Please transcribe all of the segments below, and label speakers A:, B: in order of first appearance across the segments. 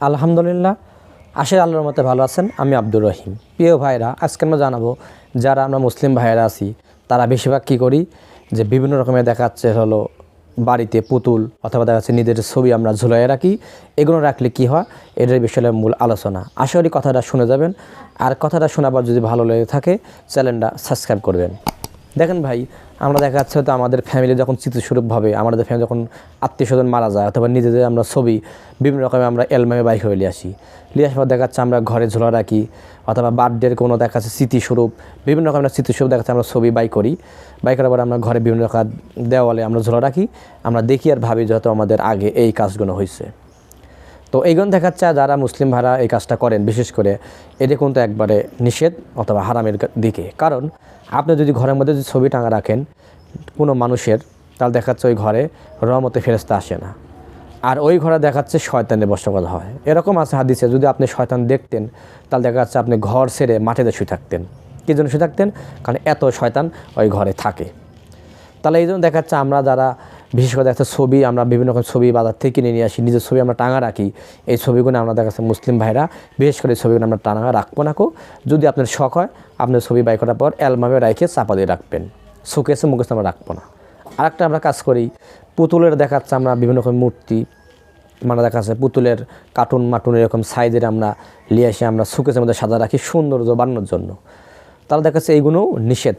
A: আলহামদুলিল্লাহ আশের আল্লাহর মতে ভালো আছেন, আমি আব্দুর রহিম। প্রিয় ভাইরা আজকে আমরা জানাব, যারা আমরা মুসলিম ভাইরা আছি, তারা বেশিরভাগ কী করি? যে বিভিন্ন রকমের দেখাচ্ছে হলো বাড়িতে পুতুল, অথবা দেখা যাচ্ছে নিজের ছবি আমরা ঝুলাই রাখি। এগুলো রাখলে কি হয়? এটার বিষয়ে মূল আলোচনা। আশা করি কথাটা শুনে যাবেন। আর কথাটা শোনাবার যদি ভালো লেগে থাকে, চ্যানেলটা সাবস্ক্রাইব করবেন। দেখেন ভাই, আমরা দেখা যাচ্ছে হয়তো আমাদের ফ্যামিলি যখন স্মৃতিস্বরূপভাবে আমাদের ফ্যামিলি যখন আত্মীয় স্বজন মারা যায় অথবা নিজেদের আমরা ছবি বিভিন্ন রকমের আমরা অ্যালবামে বাইক হয়ে নিয়ে আসি। নিয়ে আসার পর দেখা যাচ্ছে আমরা ঘরে ঝোলা রাখি অথবা বার্থডের কোনো দেখা যাচ্ছে স্মৃতিস্বরূপ, বিভিন্ন রকমের স্মৃতিস্বরূপ দেখা যাচ্ছে আমরা ছবি বাই করি। বাই করার পরে আমরা ঘরে বিভিন্ন রকম দেওয়ালে আমরা ঝোলা রাখি। আমরা দেখি আর ভাবি যত আমাদের আগে এই কাজগুলো হয়েছে। তো এইগুলো দেখাচ্ছে যারা মুসলিম ভাড়া এই কাজটা করেন, বিশেষ করে এটা কিন্তু একবারে নিষেধ অথবা হারামের দিকে। কারণ আপনি যদি ঘরের মধ্যে যদি ছবি টাঙা রাখেন কোনো মানুষের, তাহলে দেখাচ্ছে ওই ঘরে রহমতে ফেরস্তা আসে না। আর ওই ঘরে দেখাচ্ছে শয়তানের বসবাস হয়। এরকম আছে হাদিসে, যদি আপনি শয়তান দেখতেন, তাহলে দেখা যাচ্ছে আপনি ঘর ছেড়ে মাঠেতে শুয়ে থাকতেন। কী জন্য শুয়ে থাকতেন? কারণ এত শয়তান ওই ঘরে থাকে। তাহলে এই জন্য দেখাচ্ছে আমরা যারা বিশেষ করে একটা ছবি, আমরা বিভিন্ন রকম ছবি বাজার থেকে কিনে নিয়ে আসি, নিজের ছবি আমরা টাঙা রাখি। এই ছবিগুলো আমরা দেখা যাচ্ছে মুসলিম ভাইরা, বিশেষ করে এই ছবিগুলো আমরা টাঙা রাখব না কো। যদি আপনার শখ হয়, আপনার ছবি বাই করার পর অ্যালবামে রেখে চাপা দিয়ে রাখবেন। শোকেসে মুখেছে আমরা রাখব না। আরেকটা আমরা কাজ করি, পুতুলের দেখাচ্ছে আমরা বিভিন্ন রকম মূর্তি মানে দেখা যাচ্ছে পুতুলের কার্টুন মাটুন এরকম সাইজের আমরা নিয়ে এসে আমরা সুকেসের মধ্যে সাজা রাখি সৌন্দর্য বানানোর জন্য। তাহলে দেখা যাচ্ছে এইগুলোও নিষেধ।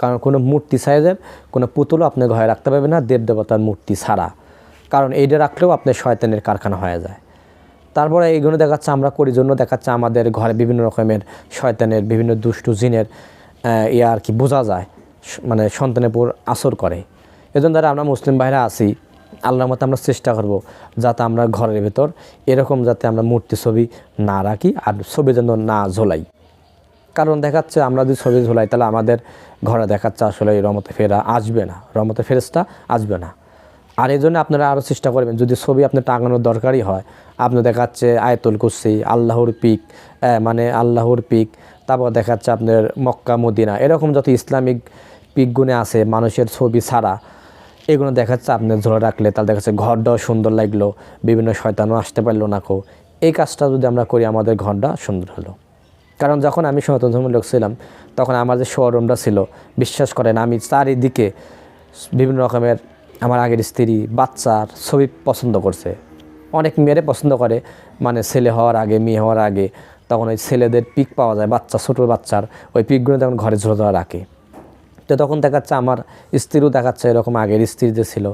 A: কারণ কোনো মূর্তি সাইজের কোনো পুতুলও আপনি ঘরে রাখতে পারবেন না দেব দেবতার মূর্তি ছাড়া। কারণ এইটা রাখলেও আপনার শয়তানের কারখানা হয়ে যায়। তারপরে এইগুলো দেখাচ্ছে, আমরা করি জন্য দেখাচ্ছে, আমাদের ঘরে বিভিন্ন রকমের শয়তানের, বিভিন্ন দুষ্টু জিনের ইয়ে আর কি বোঝা যায় মানে সন্তানের উপর আসর করে। এজন্য দ্বারা আমরা মুসলিম বাইরে আসি আল্লাহর মতো আমরা চেষ্টা করব যাতে আমরা ঘরের ভেতর এরকম যাতে আমরা মূর্তি ছবি না রাখি আর ছবি যেন না ঝোলাই। কারণ দেখাচ্ছে আমরা যদি ছবি ঝোলাই, তাহলে আমাদের ঘরে দেখাচ্ছে আসলে এই রমতে ফেরা আসবে না, রমতে ফেরেস্তা আসবে না। আর এই জন্য আপনারা আরও চেষ্টা করবেন, যদি ছবি আপনার টাঙানোর দরকারই হয়, আপনি দেখাচ্ছে আয়তুল কুসি আল্লাহর পিক মানে আল্লাহর পিক, তারপর দেখাচ্ছে আপনার মক্কা, মদিনা, এরকম যত ইসলামিক পিকগুণে আছে মানুষের ছবি ছাড়া, এগুলো দেখাচ্ছে আপনি ঝোলা রাখলে, তাহলে দেখাচ্ছে ঘরটাও সুন্দর লাগল, বিভিন্ন শয়তানও আসতে পারল না কো। এই কাজটা যদি আমরা করি, আমাদের ঘরটা সুন্দর হলো। কারণ যখন আমি সনাতন ধর্মের লোক ছিলাম, তখন আমার যে শোরুমটা ছিল, বিশ্বাস করেন, আমি চারিদিকে বিভিন্ন রকমের আমার আগের স্ত্রী, বাচ্চার ছবি পছন্দ করছে। অনেক মেয়েরে পছন্দ করে মানে ছেলে হওয়ার আগে, মেয়ে হওয়ার আগে, তখন ওই ছেলেদের পিক পাওয়া যায়, বাচ্চা, ছোটো বাচ্চার, ওই পিকগুলো তখন ঘরে ঝোলা দেওয়া রাখে। তো তখন দেখাচ্ছে আমার স্ত্রীও দেখাচ্ছে এরকম আগের স্ত্রী যে ছিল,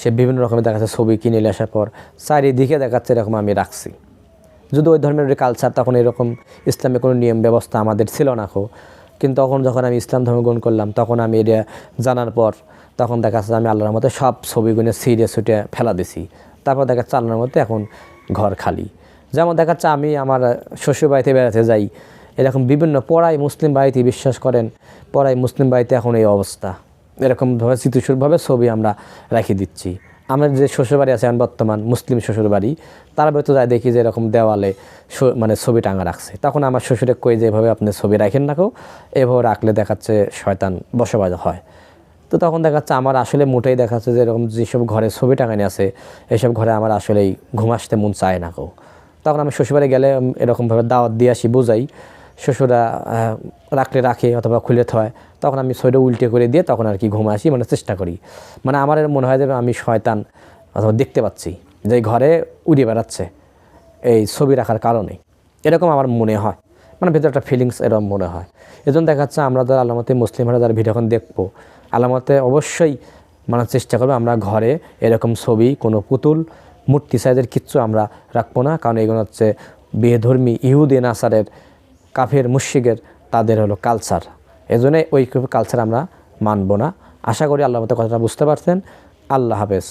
A: সে বিভিন্ন রকমের দেখাচ্ছে, ছবি কিনে আসার পর চারিদিকে দেখাচ্ছে এরকম আমি রাখছি। যদি ওই ধর্মের কালচার তখন এরকম ইসলামের কোনো নিয়ম ব্যবস্থা আমাদের ছিল না খো। কিন্তু তখন যখন আমি ইসলাম ধর্ম গ্রহণ করলাম, তখন আমি এটা জানার পর তখন দেখা যাচ্ছে আমি আল্লাহর মতো সব ছবিগুলো সিরিয়াস ছুটে ফেলা দিছি। তারপর দেখা যাচ্ছে আল্লাহর মতো এখন ঘর খালি। যেমন দেখা যাচ্ছে আমি আমার শ্বশুর বাড়িতে বেড়াতে যাই, এরকম বিভিন্ন পড়াই মুসলিম বাড়িতে বিশ্বাস করেন পড়াই মুসলিম বাড়িতে এখন এই অবস্থা। এরকমভাবে স্মৃতিসুরভাবে ছবি আমরা রেখে দিচ্ছি। আমার যে শ্বশুরবাড়ি আছে এখন বর্তমান মুসলিম শ্বশুরবাড়ি, তার ভেতর যায় দেখি যে এরকম দেওয়ালে মানে ছবি টাঙা রাখছে। তখন আমার শ্বশুরে কই যে, এভাবে আপনি ছবি রাখেন না কেউ এভাবে রাখলে দেখাচ্ছে শয়তান বসবাস হয়। তো তখন দেখাচ্ছে আমার আসলে মোটেই দেখাচ্ছে যে, এরকম যেসব ঘরে ছবি টাঙানি আছে এইসব ঘরে আমার আসলেই ঘুম আসতে মন চায় না কেউ তখন আমি শ্বশুরবাড়ি গেলে এরকমভাবে দাওয়াত দিয়ে আসি, বোঝাই। শ্বশুরা রাখলে রাখে অথবা খুলে থয়, তখন আমি ছবিটা উল্টে করে দিয়ে তখন আর কি ঘুম আসি মানে চেষ্টা করি। মানে আমার মনে হয় যে আমি শয়তান অথবা দেখতে পাচ্ছি যে ঘরে উড়ে বেড়াচ্ছে, এই ছবি রাখার কারণে। এরকম আমার মনে হয়। মানে ভেতরে একটা ফিলিংস এরকম মনে হয়। এজন্য দেখা যাচ্ছে আমরা যারা আলামতে মুসলিমরা যারা ভিডিও এখন দেখব, আলামতে অবশ্যই মানার চেষ্টা করব আমরা ঘরে এরকম ছবি, কোনো পুতুল, মূর্তি সাইজের কিচ্ছু আমরা রাখব না। কারণ এগুলো হচ্ছে বেধর্মী ইহুদি নাসারের কাফের মুশিকের তাদের হলো কালচার এই জন্যে ওই কালচার আমরা মানব না। আশা করি আল্লাহ মতো কথাটা বুঝতে পারছেন। আল্লাহ হাফেজ।